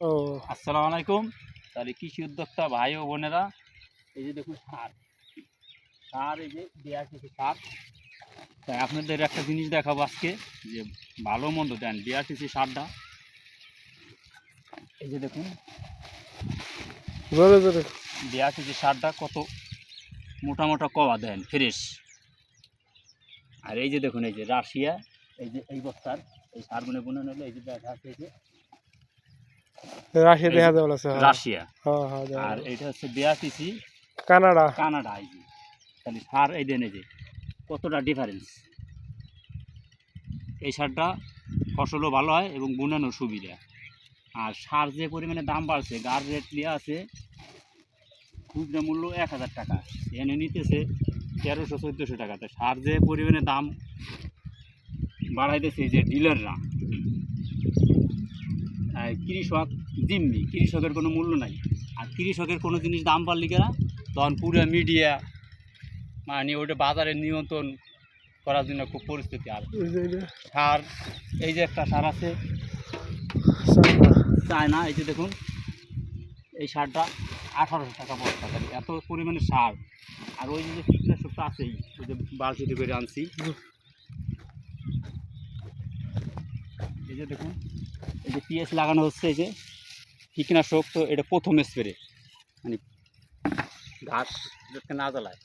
ও আসসালামু আলাইকুম। তাহলে কৃষি উদ্যোক্তা ভাই ও বোনেরা এই যে দেখুন সার। সার এই যে দেওয়া কিছু সার। তাই আপনাদের একটা জিনিস দেখাবো আজকে যে ভালো মন্দ দেন বিআরটিসি সারটা। এই যে দেখুন বিআরটিসি সারটা কত মোটা মোটা কবা দেন ফ্রেশ। আর এই যে দেখুন এই যে রাশিয়া এই যে এই বস্তার এই সারগুলো বুনে নিলে এই যে দেখা আছে এই যে রাশিয়া দেখা যে যাবে আছে রাশিয়া। হ্যাঁ হ্যাঁ আর এটা হচ্ছে বিআরটিসি। কানাডা। কানাডা এই যে। তাহলে সার এই দেন যে কতটা ডিফারেন্স এই সারটা ফসলও ভালো হয় এবং বুনানোর সুবিধা। আর সার যে পরিমাণে দাম বাড়ছে গার রেট নিয়ে আছে খুচরা মূল্য এক হাজার টাকা। এনে নিতেছে তেরোশো চোদ্দোশো টাকা। তো সার যে পরিমাণে দাম বাড়াইতেছে যে ডিলাররা কৃষক জিম্মি। কৃষকের কোনো মূল্য নাই। আর কৃষকের কোনো জিনিস দাম বাড়লি কেনা তখন পুরো মিডিয়া মানে ওটা বাজারে নিয়ন্ত্রণ করার জন্য খুব পরিস্থিতি আর। সার এই যে একটা সার আছে। চায়না। চায়না এই যে দেখুন এই সারটা আঠারোশো টাকা বস্তা। এত পরিমাণে সার। আর ওই যে কীটনাশকটা আছেই ওই যে বালতিতে করে আনছি। এই যে দেখুন, এই যে পিএস লাগানো হচ্ছে, এই যে কীটনাশক, তো এটা প্রথম স্প্রে মানে গাছ যাতে না জ্বালায়।